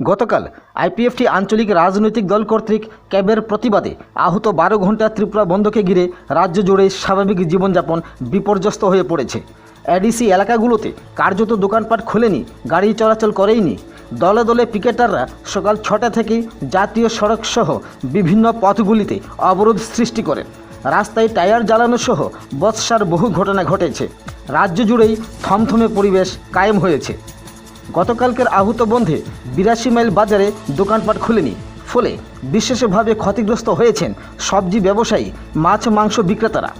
গতকাল আইপিএফটি আঞ্চলিক রাজনৈতিক দল কর্তৃক ক্যাবের প্রতিবাদে আহত বারো ঘণ্টা ত্রিপুরা বন্ধকে ঘিরে রাজ্য জুড়ে স্বাভাবিক জীবনযাপন বিপর্যস্ত হয়ে পড়েছে। এডিসি এলাকাগুলোতে কার্যত দোকানপাট খোলেনি, গাড়ি চলাচল করেইনি। দলে দলে পিকেটাররা সকাল ছটা থেকেই জাতীয় সড়ক সহ বিভিন্ন পথগুলিতে অবরোধ সৃষ্টি করেন। রাস্তায় টায়ার জ্বালানো সহ বৎসার বহু ঘটনা ঘটেছে। রাজ্য জুড়েই থমথমে পরিবেশ কায়েম হয়েছে। গতকালকের আহত বন্ধে বিরাশি মাইল বাজারে দোকানপাট খুলেনি। ফলে বিশেষভাবে ক্ষতিগ্রস্ত হয়েছেন সবজি ব্যবসায়ী, মাছ, মাংস বিক্রেতারা।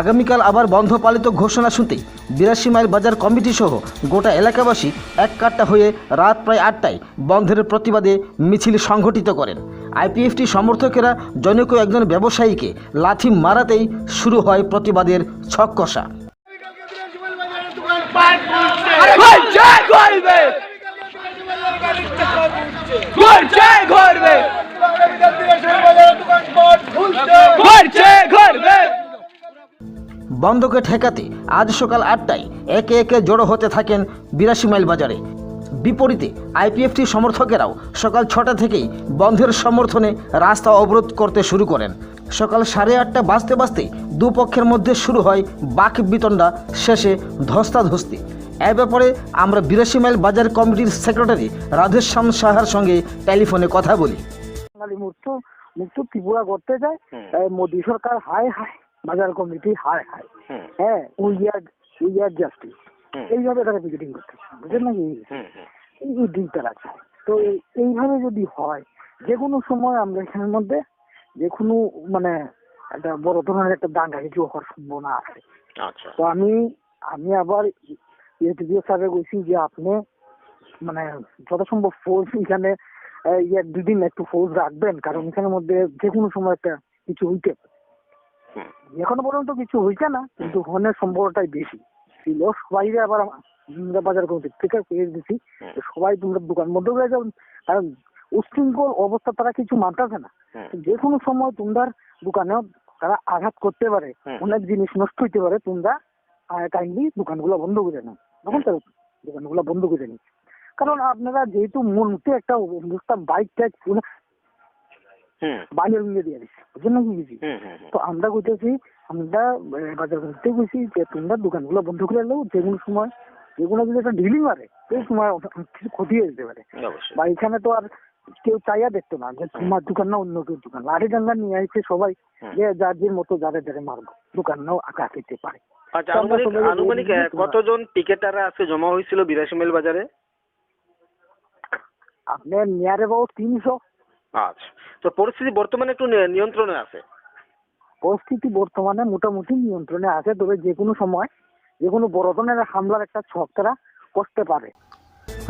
আগামীকাল আবার বন্ধ পালিত ঘোষণা শুনতেই বিরাশি মাইল বাজার কমিটি সহ গোটা এলাকাবাসী এক কাট্টা হয়ে রাত প্রায় আটটায় বন্ধের প্রতিবাদে মিছিল সংঘটিত করেন। আইপিএফটি সমর্থকেরা জনৈক একজন ব্যবসায়ীকে লাথি মারাতেই শুরু হয় প্রতিবাদের ছক বন্ধকে ঠেকাতে আজ সকাল আটটায় একে একে জড়ো হতে থাকেন বিরাশি মাইল বাজারে। বিপরীতে আইপিএফটি সমর্থকেরাও সকাল ছটা থেকেই বন্ধের সমর্থনে রাস্তা অবরোধ করতে শুরু করেন। সকাল সাড়ে আটটা বাজতে বাজতে দুপক্ষের মধ্যে শুরু হয় বাক বিতণ্ডা, শেষে ধস্তাধস্তি। এ ব্যাপারে আমরা বিরাশি মাইল বাজার কমিটির সেক্রেটারি রাধেশ্যাম সাহার সঙ্গে টেলিফোনে কথা বলি। বাঙালি মুক্ত মুক্ত ত্রিপুরা করতে যায় মোদী সরকার হাই হাই বাজার কমিটি হাই হাই হ্যাঁ we are we are justice. এইভাবে তারা পিকেটিং করতেছে বুঝলেন নাকি? এই দিকটা আছে তো এইভাবে যদি হয় যে কোনো সময় আমরা এখানের মধ্যে যে কোনো মানে একটা বড় ধরনের একটা দাঙ্গা কিছু হওয়ার সম্ভাবনা আছে। আচ্ছা। তো আমি আমি আবার এটিডিও স্যারে বলছি যে আপনি মানে যথাসম্ভব ফোর্স এখানে ইয়ে দুদিন একটু ফোর্স রাখবেন কারণ এখানের মধ্যে যে কোনো সময় একটা কিছু হইতে। এখনও পর্যন্ত কিছু হইছে না কিন্তু হনের সম্ভাবনাটাই বেশি। ছিল সবাই আবার আমরা বাজার কমিটি থেকে পেয়ে দিছি সবাই তোমরা দোকান মধ্যে হয়ে যাও কারণ উশৃঙ্খল অবস্থা তারা কিছু মানতেছে না। যে কোনো সময় তোমরা দোকানেও তারা আঘাত করতে পারে অনেক জিনিস নষ্ট হইতে পারে তোমরা কাইন্ডলি দোকানগুলো বন্ধ করে নাও। তখন তারা দোকানগুলো বন্ধ করে নি কারণ আপনারা যেহেতু মনতে একটা অবস্থা বাইক ট্যাগ হুম। বাইরে নিয়ে দিয়ে দিচ্ছে বুঝলেন না কি বুঝি। তো আমরা কইতেছি আমরা বাজার করতে গেছি যে তোমরা দোকানগুলো বন্ধ করে নাও যে কোনো সময় যে কোনো যদি একটা ডিলিং মারে সেই সময় কিছু ক্ষতি হয়ে যেতে পারে। বা এখানে তো আর কেউ চাইয়া দেখতো না যে তোমার দোকান না অন্য কেউ দোকান। লাঠি ডাঙ্গা নিয়ে আসছে সবাই যে যার যে মতো যাদের যাদের মারবো দোকান নাও আঁকা খেতে পারে। আচ্ছা আনুমানিক আনুমানিক কতজন টিকেটাররা আজকে জমা হয়েছিল বিরাশি মাইল বাজারে? আপনার নিয়ার অ্যাবাউট তিনশো। আচ্ছা। তো পরিস্থিতি বর্তমানে একটু নিয়ন্ত্রণে আছে? পরিস্থিতি বর্তমানে মোটামুটি নিয়ন্ত্রণে আছে তবে যে কোনো সময় যে কোনো বড় ধরনের হামলার একটা ছক তারা করতে পারে।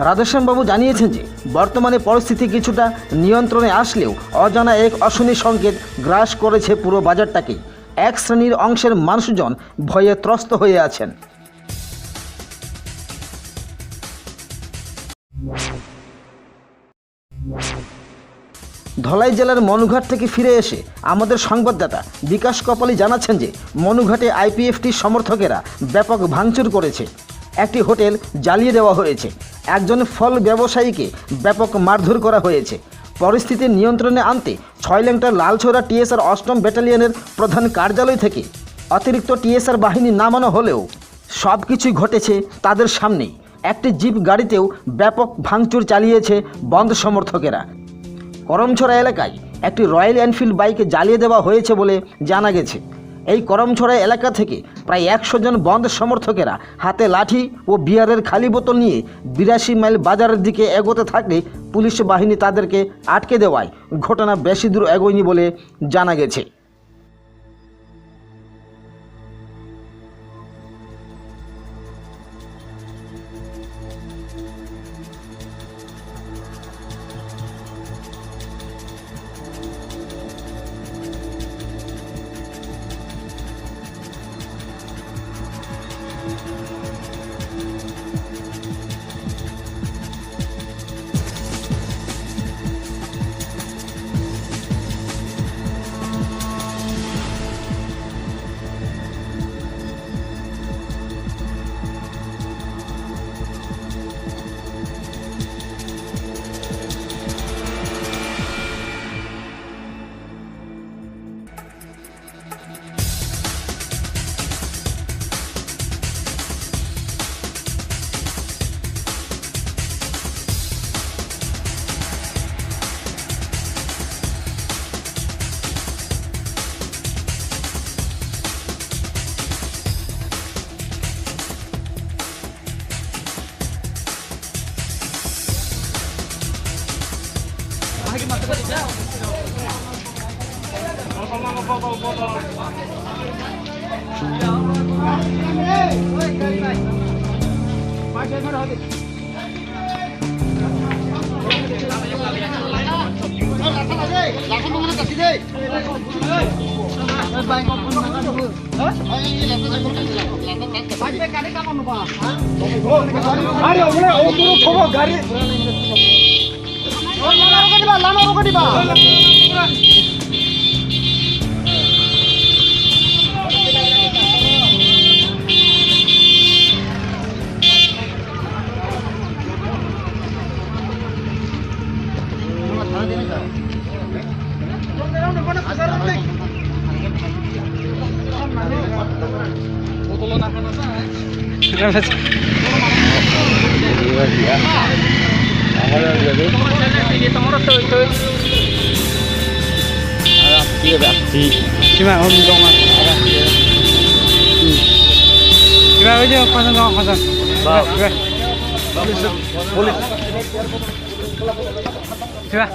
রাধেশ্যামবাবু জানিয়েছেন যে বর্তমানে পরিস্থিতি কিছুটা নিয়ন্ত্রণে আসলেও অজানা এক অশনি সংকেত গ্রাস করেছে পুরো বাজারটাকেই এক শ্রেণির অংশের মানুষজন ভয়ে ত্রস্ত হয়ে আছেন। ধলাই জেলার মনুঘাট থেকে ফিরে এসে আমাদের সংবাদদাতা বিকাশ কপালি জানাচ্ছেন যে, মনুঘাটে আইপিএফটি সমর্থকেরা ব্যাপক ভাঙচুর করেছে। একটি হোটেল জ্বালিয়ে দেওয়া হয়েছে। একজন ফল ব্যবসায়ীকে ব্যাপক মারধর করা হয়েছে। পরিস্থিতি নিয়ন্ত্রণে আনতে ছয় লালছোড়া টিএসআর অষ্টম ব্যাটালিয়নের প্রধান কার্যালয় থেকে অতিরিক্ত টিএসআর বাহিনী নামানো হলেও সব কিছুই ঘটেছে তাদের সামনেই। একটি জিপ গাড়িতেও ব্যাপক ভাঙচুর চালিয়েছে বন্ধ সমর্থকেরা। করমছড়া এলাকায় একটি রয়্যাল এনফিল্ড বাইকে জ্বালিয়ে দেওয়া হয়েছে বলে জানা গেছে। এই করমছড়া এলাকা থেকে প্রায় একশো জন বন্ধ সমর্থকেরা হাতে লাঠি ও বিয়ারের খালি বোতল নিয়ে বিরাশি মাইল বাজারের দিকে এগোতে থাকলে পুলিশ বাহিনী তাদেরকে আটকে দেওয়ায় ঘটনা বেশি দূর এগোয়নি বলে জানা গেছে। আরে ওগুলো ও তোর খবর গাড়ি দিবা লামা বকে দিবা Terima kasih. কিমান হ'ল কিবা হৈছে সজান গাঁও সজান কিবা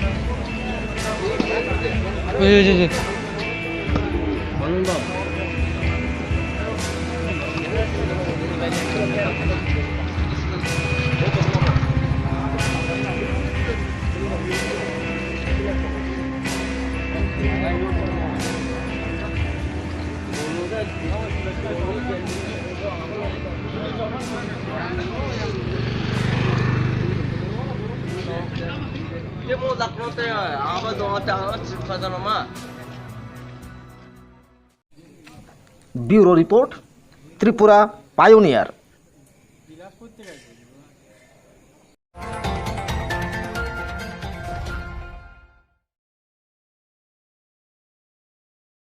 Thank you. 예, 예, 예. 예예예 먹는다. でもだこの手あばどあてあちかだのま bureau report Tripura Pioneer